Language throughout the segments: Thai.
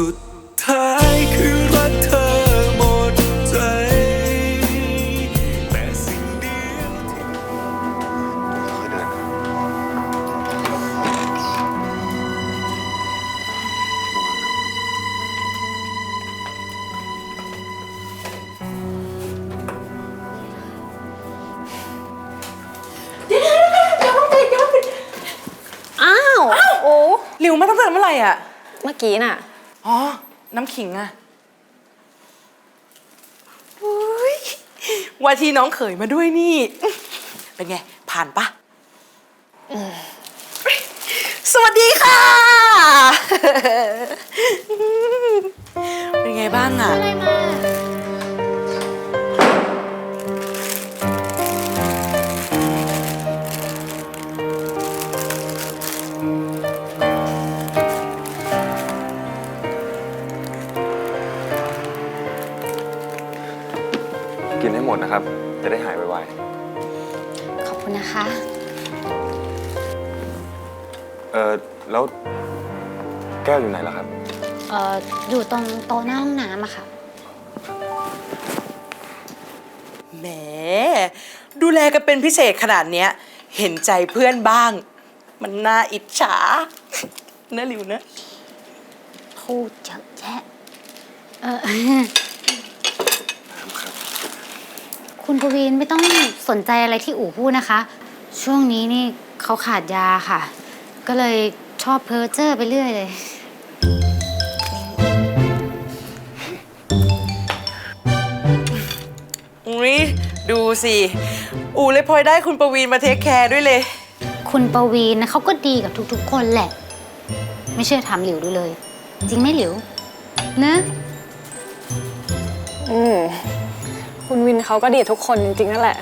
สุดท้ายคือรักเธอหมดใจ แต่สิ่งเดียวที่ค่อยเดินอ้าว โอ้หลิวมาตั้งแต่เมื่อไหร่อะ เมื่อกี้น่ะ อ๋อ น้ำขิงอะอุ๊ยว่าที่น้องเขยมาด้วยนี่ เป็นไง ผ่านปะสวัสดีค่ะ เป็นไงบ้างอะ อะไรมา กินให้หมดนะครับ จะได้หายไวขอบคุณนะคะ ๆเออแล้วแก้วอยู่ไหนล่ะครับ เอ่อ อยู่ตรงโต๊ะหน้าห้องน้ำอะค่ะ แหม ดูแลกันเป็นพิเศษขนาดเนี้ย เห็นใจเพื่อนบ้าง มันน่าอิจฉา นะหลิวนะ พูดเยอะแยะเออ ครับ คุณปวีนไม่ต้องสนใจอะไรที่อู๋พูดนะคะ ช่วงนี้นี่เขาขาดยาค่ะ ก็เลยชอบเพ้อเจ้อไปเรื่อยเลย อุ้ยดูสิ อูเลยพลอยได้คุณประวีนมาเทคแคร์ด้วยเลย คุณปวีนนะเขาก็ดีกับทุกๆ คนแหละ ไม่เชื่อถามหลิวดูเลย จริงไหมหลิวนะ อืม คุณวินเขาก็ดีทุกคนจริงๆนั่นแหละ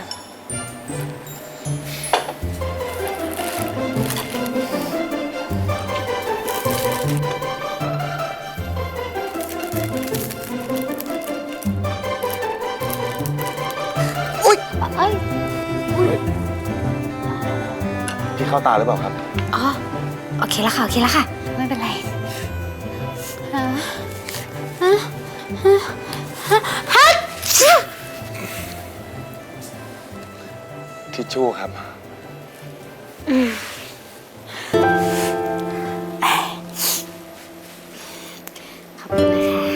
เอ้ยพี่เข้าตาหรือเปล่าครับ อ๋อ โอเคแล้วค่ะ โอเคแล้วค่ะ ไม่เป็นไรฮะฮะฮะฮะ ชู่ครับ ขอบคุณนะคะ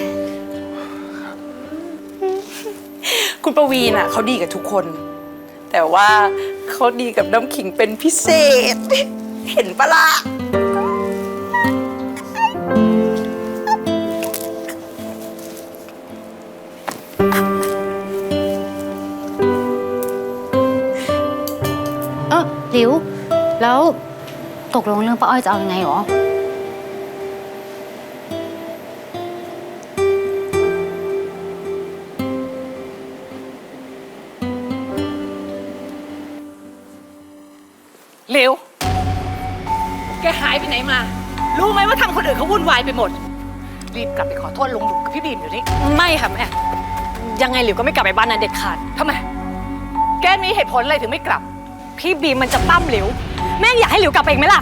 คุณประวีนอะเขาดีกับทุกคน แต่ว่าเขาดีกับน้ำขิงเป็นพิเศษ เห็นปะล่ะ ดิวแล้วตกลงเรื่องป้าอ้อยจะเอายังไงหรอ เร็ว แกหายไปไหนมา รู้ไหมว่าทำคนอื่นเขาวุ่นวายไปหมด รีบกลับไปขอโทษลุงหนุ่มกับพี่บีมเดี๋ยวนี้ไม่ค่ะแม่ ยังไงหลิวก็ไม่กลับไปบ้านนั้นเด็ดขาดทำไม แกมีเหตุผลอะไรถึงไม่กลับ พี่บีมมันจะปั้มหลิว แม่อยากให้หลิวกลับไปอีกไหมล่ะ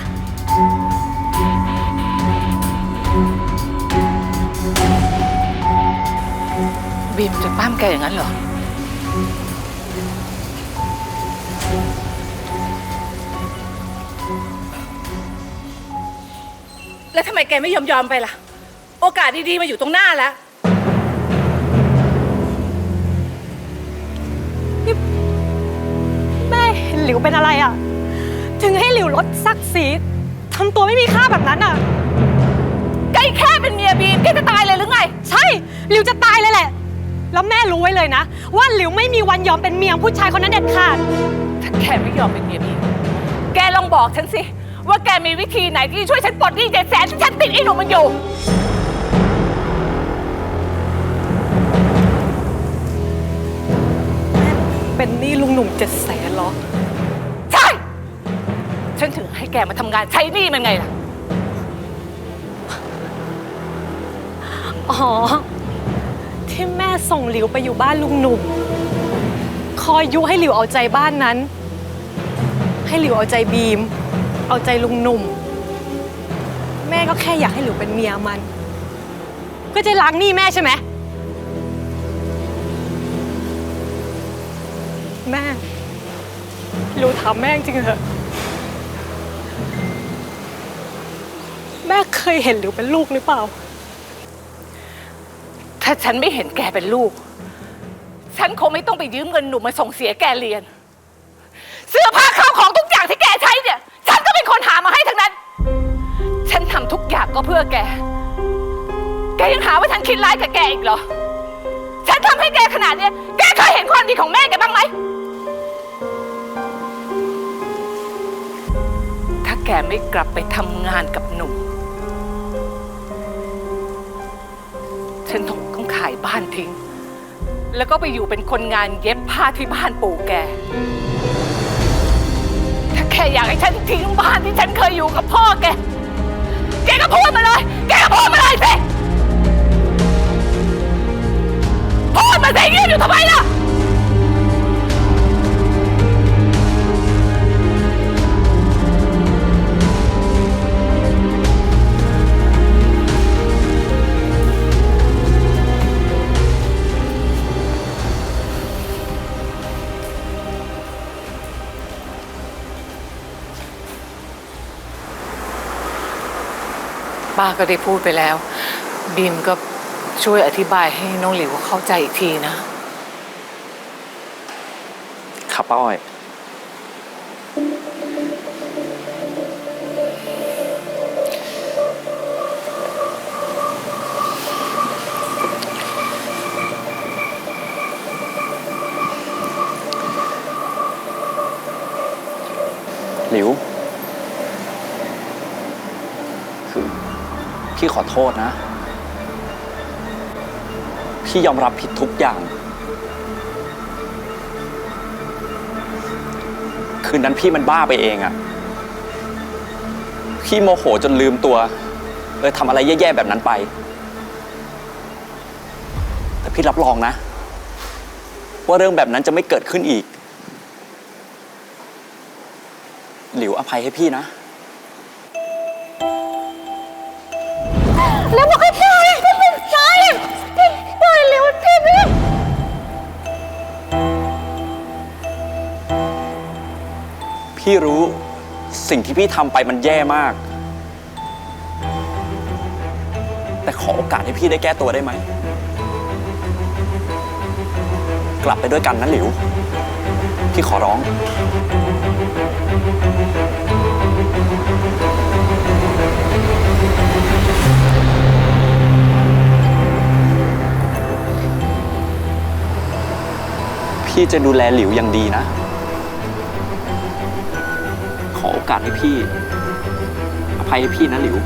บีมจะปั้มแกอย่างนั้นเหรอ แล้วทำไมแกไม่ยอมยอมไปล่ะ โอกาสดีๆมาอยู่ตรงหน้าแล้ว ห็นหลิวเป็นอะไรอะถึงให้หลิวลดซักสีทำตัวไม่มีค่าแบบนั้นอะแกแค่เป็นเมียบีมแกจะตายเลยหรือไง ใช่ หลิวจะตายเลยแหละ แล้วแม่รู้ไว้เลยนะ ว่าหลิวไม่มีวันยอมเป็นเมียผู้ชายคนนั้นเด็ดขาด ถ้าแกไม่ยอมเป็นเมียบีมแกลองบอกฉันสิ ว่าแกมีวิธีไหนที่จะช่วยฉันปลดหนี้เจ็ดแสนที่ฉันติดไอ้หนุ่มมันอยู่ เป็นหนี้ลุงหนุ่มเจ็ดแสนหรอใช่ ฉันถึงให้แกมาทำงานใช้หนี้มันไงล่ะ อ๋อ ที่แม่ส่งหลิวไปอยู่บ้านลุงหนุ่ม คอยยุให้หลิวเอาใจบ้านนั้น ให้หลิวเอาใจบีม เอาใจลุงหนุ่ม แม่ก็แค่อยากให้หลิวเป็นเมียมัน ก็จะล้างหนี้แม่ใช่ไหม แม่หลิวถามแม่จริงเหรอะ แม่เคยเห็นหลิวเป็นลูกหรือเปล่า ถ้าฉันไม่เห็นแกเป็นลูก ฉันคงไม่ต้องไปยืมเงินหนูมาส่งเสียแกเรียน เสื้อผ้าข้าวของทุกอย่างที่แกใช้เนี่ย ฉันก็เป็นคนหามาให้ทั้งนั้น ฉันทำทุกอย่างก็เพื่อแก แกยังหาว่าฉันคิดร้ายกับแกอีกเหรอ ฉันทำให้แกขนาดเนี้ยแกเคยเห็นความดีของแม่แกบ้างไหม ถ้าแกไม่กลับไปทำงานกับหนุ่ม ฉันต้องต้องขายบ้านทิ้ง แล้วก็ไปอยู่เป็นคนงานเย็บผ้าที่บ้านปู่แก ถ้าแกอยากให้ฉันทิ้งบ้านที่ฉันเคยอยู่กับพ่อแก แกก็พูดมาเลย แกก็พูดมาเลยสิ พูดมาสิยืนอยู่ทำไมล่ะ ป้าก็ได้พูดไปแล้ว บีมก็ช่วยอธิบายให้น้องหลิวเข้าใจอีกทีนะ ครับป้าอ้อย หลิว คือ พี่ขอโทษนะ พี่ยอมรับผิดทุกอย่าง คืนนั้นพี่มันบ้าไปเองอะพี่โมโหจนลืมตัวเออทำอะไรแย่ๆแบบนั้นไป แต่พี่รับรองนะ ว่าเรื่องแบบนั้นจะไม่เกิดขึ้นอีก หลิวอภัยให้พี่นะ แล้วบอกให้ปล่อยปล่อยปล่อยปล่อยหลิวทีนี้พี่รู้สิ่งที่พี่ทำไปมันแย่มาก แต่ขอโอกาสให้พี่ได้แก้ตัวได้ไหม กลับไปด้วยกันนะหลิว พี่ขอร้อง พี่จะดูแลหลิวอย่างดีนะ ขอโอกาสให้พี่ อภัยให้พี่นะหลิว